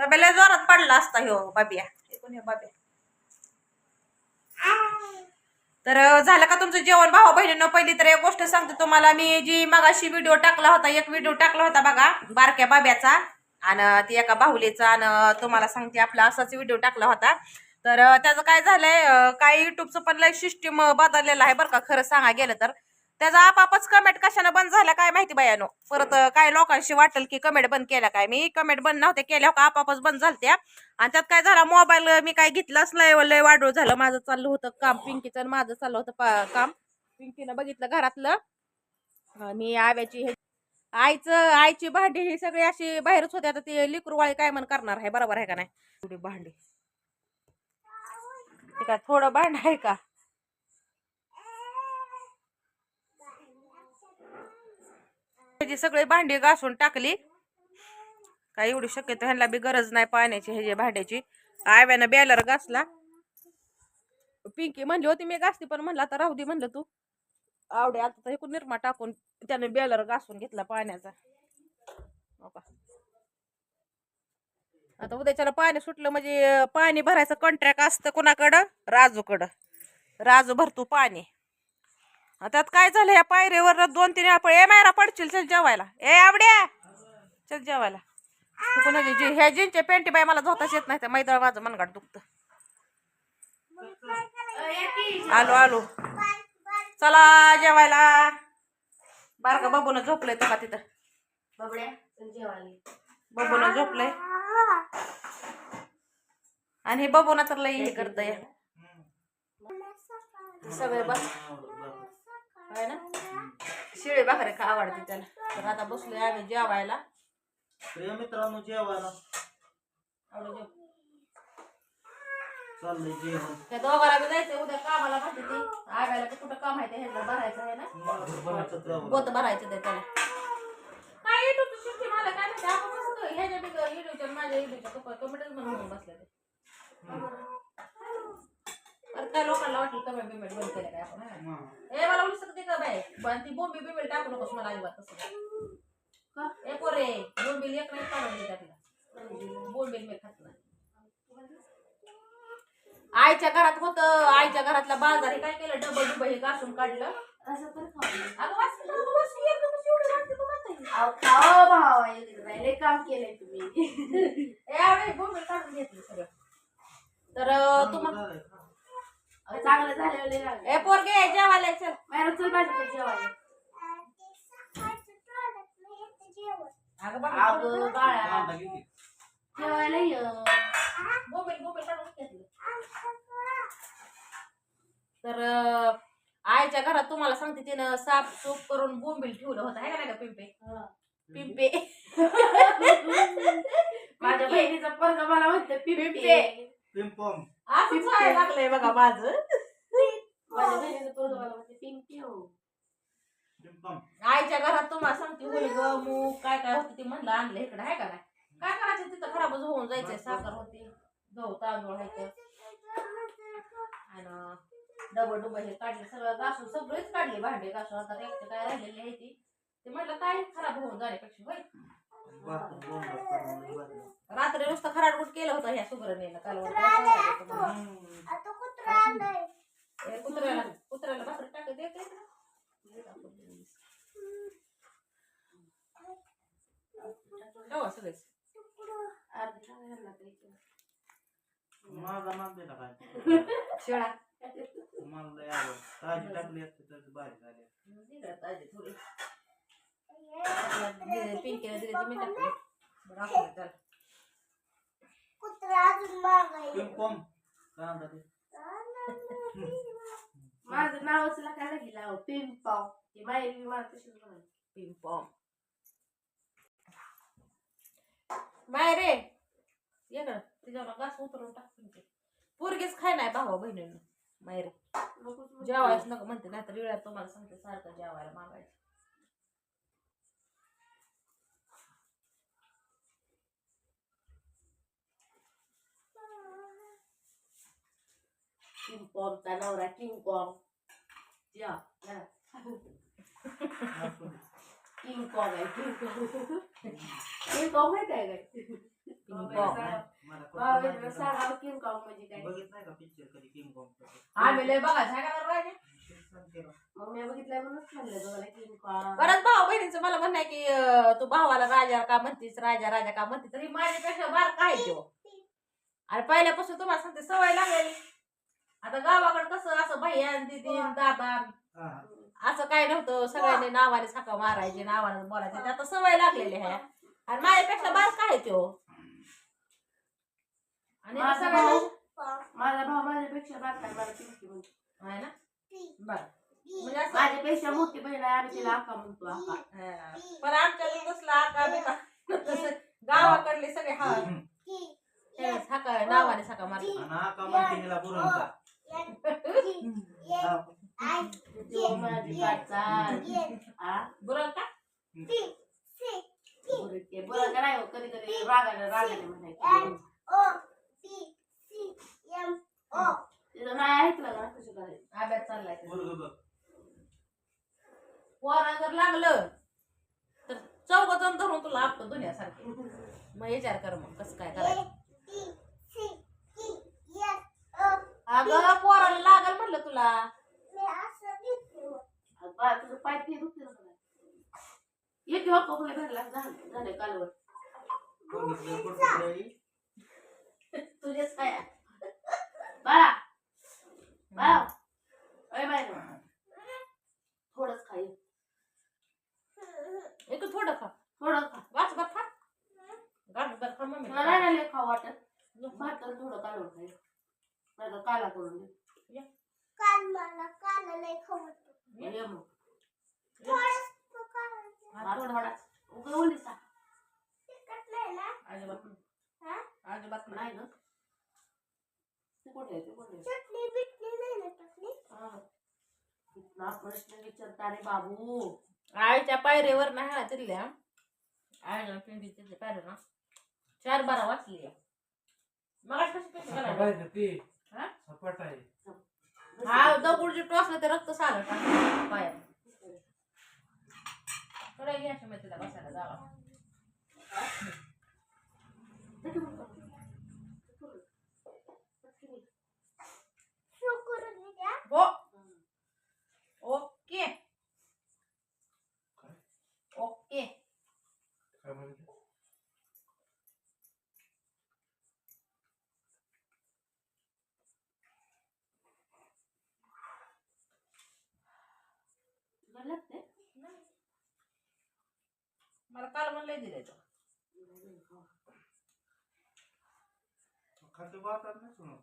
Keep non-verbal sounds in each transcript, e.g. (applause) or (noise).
बाब्याला जोरात पडला असता ह्यो बाबिया. हे कोण तर झालं का तुमचं जेवण? भावा बहिणीनं पहिली तर एक गोष्ट सांगते तुम्हाला. मी जी मगाशी व्हिडिओ टाकला होता एक व्हिडिओ टाकला होता बघा बारक्या बाब्याचा. आणि ती एका बाहुलीचा आणि तुम्हाला सांगते आपला असाच व्हिडिओ टाकला होता. तर त्याचं काय झालंय काय युट्यूबचं पण लय सिस्टीम बदललेलं आहे बरं का खरं सांगा गेलं तर. त्याचा आपापच कमेंट कशानं बंद झाला काय माहिती बायानो? परत काय लोकांशी वाटेल की कमेंट बंद केला काय? मी कमेंट बंद नव्हते केल्या हो का? आपापच बंद झालत्या. आणि त्यात काय झालं? मोबाईल मी काय घेतलाच लय लय वाढव झालं. माझं चाललं होतं काम पिंकीचं आणि माझं चाललं होतं काम. पिंकीनं बघितलं घरातलं. मी आव्याची हे आईचं आईची भांडी ही सगळी अशी बाहेरच होती. आता ती लिकरूवाळी काय म्हण करणार आहे? बरोबर आहे का नाही? भांडी. ते काय थोडं भांड आहे का? म्हणजे त्याची सगळी भांडी घासून टाकली. काय एवढी शक्यतो ह्यांना बी गरज नाही पाण्याची हे जे भांड्याची. आव्यानं बॅलर घासला. पिंकी म्हणली होती मी घासती पण म्हणलं आता राहू दे म्हणलं तू. आवडे आता तर एकूण निरमा टाकून त्याने बॅलर घासून घेतला पाण्याचा. आता उद्याच्याला पाणी सुटलं म्हणजे पाणी भरायचं कॉन्ट्रॅक्ट असतं कुणाकडं? राजूकडं. राजू भरतो पाणी. त्यात काय झालं? या पायरीवर दोन तीन वेळा ए मायरा पडशील चल जेवायला. ए आवड्या! चल जेवायला. तू कोणाची जी ह्या जीनच्या पेंटी बाय मला झोताच येत नाही मैदळ माझं मनगाट दुखतं. आलो आलो. चला जेवायला. बारका बाबून झोपलंय तुला तिथं. बाबून झोपलंय. आणि हे बाबूना तर लई हे करतय. सगळे बस. आहे ना? शिळे भाकरी का आवडते त्याला. तर आता बसलोय आम्ही जेवायला. प्रिय मित्रांनो जेवायला. आवडं जेव. चाललंय जेवण. त्या दोघाला बी जायचं उद्या कामाला ती. आगायला कुठं काम आहे ते ह्याला भरायचं आहे ना. गोत भरायचं ते त्याला. काय येतो तू शिट्टी मला काय माहिती आपण ह्याच्या माझ्या इडूच्या कपडे कमेंटच म्हणून बसले ते. लोकांना वाटलं बंद केलं काय आपण? हा. ए मला उलट पण ती बोंबी बिमेल टाकू नकोस मला अजिबात तसं. ए पोरे बोंबील एक नाही काढून दे त्यातला बोंबील मी खात नाही. आईच्या घरात होत आईच्या घरातला बाजार हे काय केलं डबल डुबल हे घासून काढलं. अगं वाच, अगं वाच, एकदमच एवढी वाटते तू खाता ही. काम केलंय तुम्ही. (laughs) बोंबील काढून घेतलं सगळं. तर तुम्हाला? चांगलं झालेलं ए पोरगे जेवायला चल. मॅडम चल माझ्याकडे जेवायला. अगं बाळा? जेवायला ये. तर आईच्या घरात तुम्हाला सांगते तिनं साफ सूप करून बोंबील ठेवलं होतं. आहे का नाही का पिंपे? पिंपे. (laughs) माझ्या बहिणीचा पोरगा मला म्हणतो पिंपे. पिंपम. असंच व्हायला लागलंय बघा माझं माझ्या बहिणीचा पोरगा मला म्हणते पिंपे हो पिंपम आईच्या घरात तुम्हाला सांगते होळी ग मूग काय काय होतं ते म्हणलं आणलं इकडे आहे का नाही? काय करायचं तिथं? खराबच होऊन जायचंय साखर होती गहू तांदूळ आहे आणि डबल डुबल हे काढले सगळं घासून सगळेच काढले भांडे घासून. आता रेखते काय राहिलेले आहे ती. ते म्हटलं काय खराब होऊन जाण्यापेक्षा होय. रात्री नुसतं खराडगुट केलं होतं ह्या सुगरणीला काल कुत्र्याला कुत्र्याला भाकरी टाकत दे तरी चालेल. माझा नाद दिला काय शिळा मला लय आवड ताजी टाकली असते तर भारी झाली असती. दिलं मी टाकले असू. पिंपम. माझं नावच काय लागलं पिंपाव ती बाई मी मला तशीच म्हणाली. पिंपॉम बाय रे ये ना तिच्यावर घास उतरून टाक पिंकी पोरगीच खाय नाही भावा बहिणीनं नकोच म्हणते. जेवायच नको म्हणते नाही तर वेळात तुम्हाला सांगते सारखं जेवायला मागायचं पिंपॉमचा नवरा किंगकॉंग जा जा. असू दे. किंगकॉंग आहे किंगकॉंग (laughs) किंगकॉंग माहीत आहे काय पिंपॉंग. मला कुठं भाऊ माहिती नाही. सांगा किंग कॉंग म्हणजे काय बघित नाही का पिक्चर कधी किंग कॉंग आम्ही लय बघायचं आहे का राजा मग मी बघितलं म्हणूनच म्हणलं बघायला किंग कॉंग बरंच भाऊ बहिणीचं मला म्हणणं आहे की अं, तू भावाला राजा का म्हणतीस राजा राजा का म्हणते तरी माझ्यापेक्षा बार काय तो आणि पहिल्यापासून तुम्हाला सांगते सवय लागेल आता गावाकडे कसं असं भैया दिदी दादा असं काय नव्हतं सगळ्यांनी नावाने साखा मारायचे नावाने बोलायचे ते आता सवय लागलेली आहे आणि माझ्यापेक्षा बार काय तो. आणि माझा भाऊ? माझा भाऊ माझ्यापेक्षा बारका आहे, मला म्हणतो आहे ना? बर. म्हणजे असं माझ्यापेक्षा मोठी बहीण आहे आम्ही तिला आका म्हणतो आका. हा. पण आमच्या कसला आका बिका (laughs) तसं गावाकडले सगळे हा. ते साखा नावाने साखा मारतात. आणि आका म्हणते हिला बुरंचा तो माझी काचाल. आ? बरोबर का? नाही हो, कधी कधी रागाने रागाने म्हणायचं. तिथं नाही ऐकलं ना कसं करायचं. अभ्यास चाललाय पोरा जर लागलं तर चौघ जण धरून तुला आपलं दुनियासारखे मग विचार कर मग कसं काय करायचं अगं पोराला लागल म्हटलं तुला आणि बा तुझं पाय ते दुखते ना तुला. ये किंवा कोकळे भरला झाले झाले कालवर. तुझेच काय बाळा बाळा अय बाय थोडंच खाई एक थोडं खा थोडं खा वाच बर खा गाठ बर खा मम्मी तुला नाही नाही खाऊ वाटत भात थोडं कालवून खाई नाही तर काला करून दे ये मग हा, थोडं थोडा उगा ओली सा अजिबात नाही. अजिबात नाही नाही ना ते कुठे आहे ते कुठे आहे हा. इथला विचारता रे बाबू. आईच्या पायरीवर नाही हा तिथल्या आईला पिंडी तिथल्या पायऱ्या ना. चार बारा वाचली मला कशी कशी करायला हा? सपाट आहे. हा टोचलं ते रक्त सारं टाकलं घ्या तिला बसायला जावा. हो ओके ओके काय म्हणते तुला लागते मला काल म्हणलंय दिलंय तो खाते वाटत नाही सुनो?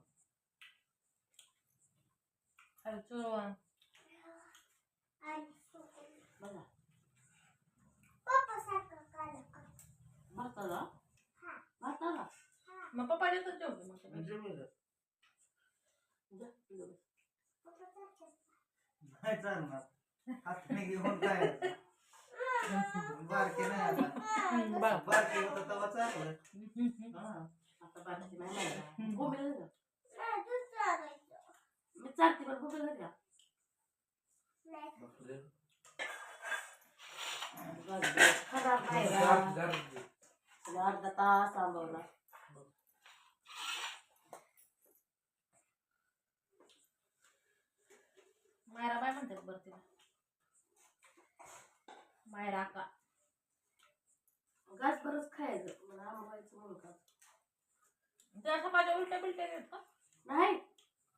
खालचं बघा. भारताला? भारताला? मग पप्पा देतो जेवतो मग ते. जेवलं जा, तुझं. नाही चालणार. हाताने घेऊन काय? बारके नाही आता बघ. बारके होतं तेव्हा चाललं हा आता बारकी नाही लागला. बोंबील घरी जा. मी चालते पण बोंबील घरी जा. बापरे. खराब नाही का? तुला अर्धा तास थांबवला मायरा बाय म्हणतात बरं तिला मायरा का घास बरंच खायचं. मला आंबवायचं म्हणून का? त्या सकाळच्या उलट्या बिलट्या आहेत का? नाही.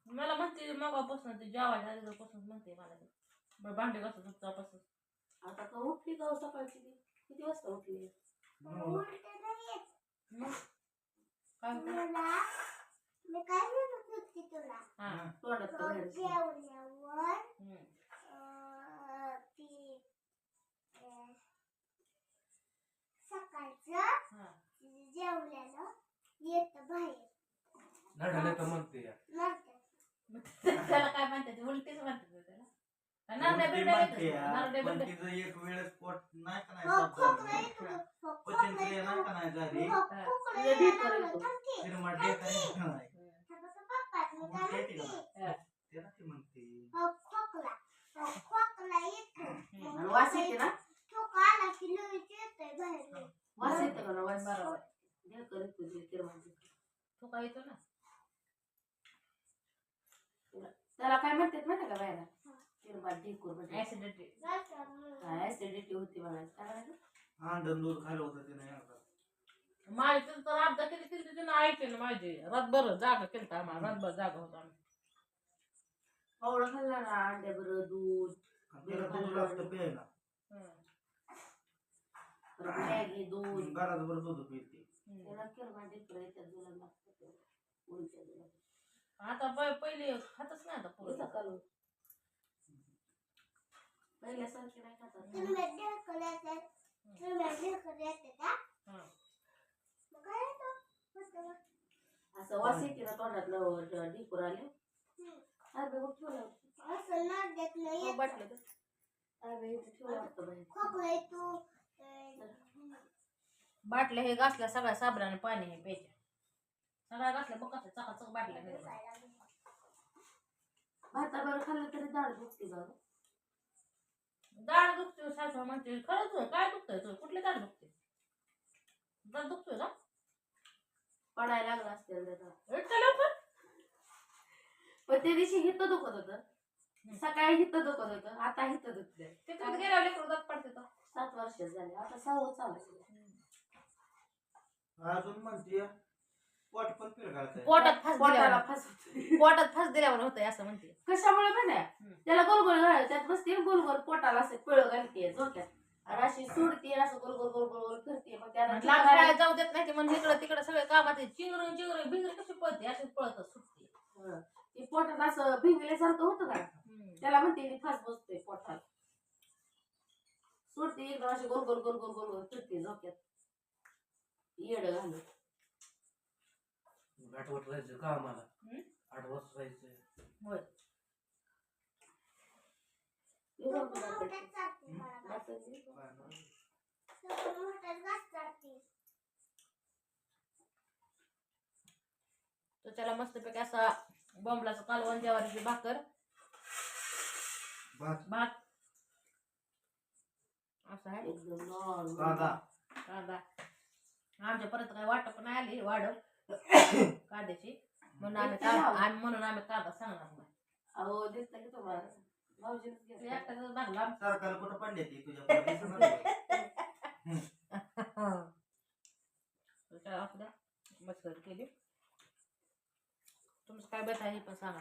मला म्हणते मगापासून ते जेवायच्या आधीपासून म्हणते मला ते. बरं, भांडे कसं दुखतापासून आता का उठली का हो सकाळची ती? किती वाजता उठली? हो. मग? काय होतं? मी काय म्हणत हा. तोंडात बाहेर हम्म. सकाळचं. जेवल्यानं येत बाहेर. नडाले तर म्हणते या. त्याला काय म्हणतात? उलटीच म्हणतात त्याला. म्हणते तिचं एक वेळेस पोट नाही का नाही हो. हो, नाही का नाही झाली? हो. तिरमट नाही. हो, हो, वास येते ना? आला की लगेच येतोय बाहेर. वास येते का ना वास बरोबर ढेकर येते काय येतो ना? त्याला काय म्हणतात माहिती का बायला किरबाट ढेकूर म्हणजे ऍसिडिटी काय ऍसिडिटी होती मला काय अंडन दूध खायला होतं ते नाही आता. माझी तर अपघात केली ऐकले ना माझी रातभर जागा केलं आम्हाला रातभर जागा होता आम्ही. खाल्ला ना अंड्या बरं दूध दूध लागतं प्यायला. हम्म. मॅगी दूध दूध पिते. त्याला येतात लागतं ते. आता प- पहिले खातच नाही आता पुरं कालवण. पहिल्यासारखे नाही खातात हं. असं वास येते ना तोंडातलं ढेकूर आले. अर्धे बघ ठेवलं. बाटलं अर्धे इथे ठेवलं वाटतं बाहेर बाटल्या हे घासल्या सगळ्या साबराने पाणी हे प्यायच्या सगळ्या घासल्या बघ कसं चकाचक बाटल्या निघाल्या. भाता बरं खाल्लं तरी दाढ दुखते गं? दाढ दुखतोय सासू म्हणते खरंच होय, काय दुखतंय तुझं कुठली दाढ दुखते? दाढ दुखतोय का? पडायला लागला असते पण त्या दिवशी हित दुखत होतं. सकाळी हित दुखत होतं आता हित दुखतंय. तिकडे गेल्यावर लेकरं दात पडते सात वर्ष झाले. आता सहावं चालू अजून म्हणते पोट पण पिरगाळतंय पोटात फास पोटाला दिल्यावर. होतोय. पोटात फास दिल्यावर होतंय असं म्हणते. कशामुळे पण हम्म. त्याला गोल गोल घालायचं त्यात बसते गोल गोल पोटाला असं पिळ घालते झोक्यात. आणि अशी सोडते असं गोल गोल गोल गोल गोल फिरते. मग त्याला लांब जाऊ देत नाही ते म्हणून इकडं तिकडं सगळे कामात. चिंगरून चिंगरून भिंगरी कशी पळते अशी पळत सुटते. हं. ते पोटात असं भिंगल्यासारखं होतं का त्याला म्हणते ती फास बसतोय पोटाला सोडते एकदम अशी गोल गोल गोल गोल गोल गोल फिरते झोक्यात येड घालून. आठवत राहायचं का आम्हाला? हम्म? आठवत राहायचं होय. एवढं. तर त्याला मस्तपैकी असा बॉम्बलाचं कालवण ज्वारीची भाकर. भात. भात. असं आहे. कांदा. कांदा. आमच्या परत काय वाटप नाही आली वाढव कांद्याची. म्हणून आम्ही कांदा आम्ही म्हणून आम्ही कांदा सांगणार नाही. अहो दिसतं की तुम्हाला? भाऊजीनेच ते घेतलं. भागला सरकार कुठं पडले ती तुझ्या पोटी समजलं? काय आपल्या मस्कर केली. तुमचं काय बेत हे पण सांगा.